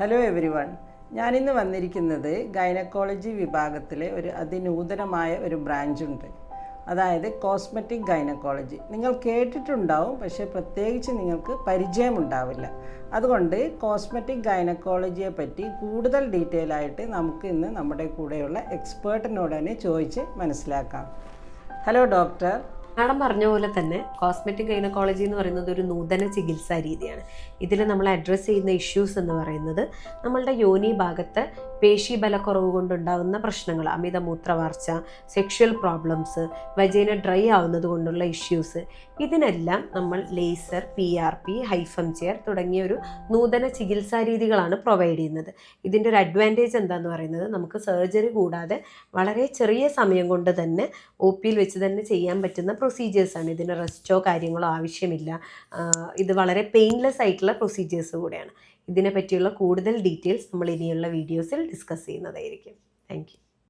Hello every one ഞാനിന്ന് വന്നിരിക്കുന്നത് gynaecology വിഭാഗത്തിലെ ഒരു അതിനൂതനമായ ഒരു ബ്രാഞ്ചുണ്ട് അതായത് കോസ്മെറ്റിക് ഗൈനക്കോളജി നിങ്ങൾ കേട്ടിട്ടുണ്ടാവും പക്ഷേ പ്രത്യേകിച്ച് നിങ്ങൾക്ക് പരിചയമുണ്ടാവില്ല. അതുകൊണ്ട് കോസ്മെറ്റിക് ഗൈനക്കോളജിയെ പറ്റി കൂടുതൽ ഡീറ്റെയിൽ ആയിട്ട് നമുക്ക് ഇന്ന് നമ്മുടെ കൂടെയുള്ള എക്സ്പേർട്ടിനോട് തന്നെ ചോദിച്ച് മനസ്സിലാക്കാം. ഹലോ ഡോക്ടർ മാഡം പറഞ്ഞ പോലെ തന്നെ കോസ്മെറ്റിക് ഗൈനക്കോളജി എന്ന് പറയുന്നത് ഒരു നൂതന ചികിത്സാ രീതിയാണ്. ഇതിൽ നമ്മൾ അഡ്രസ്സ് ചെയ്യുന്ന ഇഷ്യൂസ് എന്ന് പറയുന്നത് നമ്മളുടെ യോനി ഭാഗത്ത് പേശി ബലക്കുറവ് കൊണ്ടുണ്ടാകുന്ന പ്രശ്നങ്ങൾ അമിത മൂത്രവാർച്ച സെക്ഷൽ പ്രോബ്ലംസ് വജേന ഡ്രൈ ആവുന്നത് കൊണ്ടുള്ള ഇഷ്യൂസ് ഇതിനെല്ലാം നമ്മൾ laser P R P HIFEM chair തുടങ്ങിയ ഒരു നൂതന ചികിത്സാ രീതികളാണ് പ്രൊവൈഡ് ചെയ്യുന്നത്. ഇതിന്റെ ഒരു അഡ്വാന്റേജ് എന്താന്ന് പറയുന്നത് നമുക്ക് സർജറി കൂടാതെ വളരെ ചെറിയ സമയം കൊണ്ട് തന്നെ ഒ പിയിൽ വെച്ച് തന്നെ ചെയ്യാൻ പറ്റുന്ന പ്രൊസീജിയേഴ്സാണ് ഇതിന് റെസ്റ്റോ കാര്യങ്ങളോ ആവശ്യമില്ല. ഇത് വളരെ പെയിൻലെസ് ആയിട്ടുള്ള പ്രൊസീജിയേഴ്സ് കൂടെയാണ്. ഇതിനെ പറ്റിയുള്ള കൂടുതൽ ഡീറ്റെയിൽസ് നമ്മൾ ഇനിയുള്ള വീഡിയോസിൽ ഡിസ്കസ് ചെയ്യുന്നതായിരിക്കും. താങ്ക്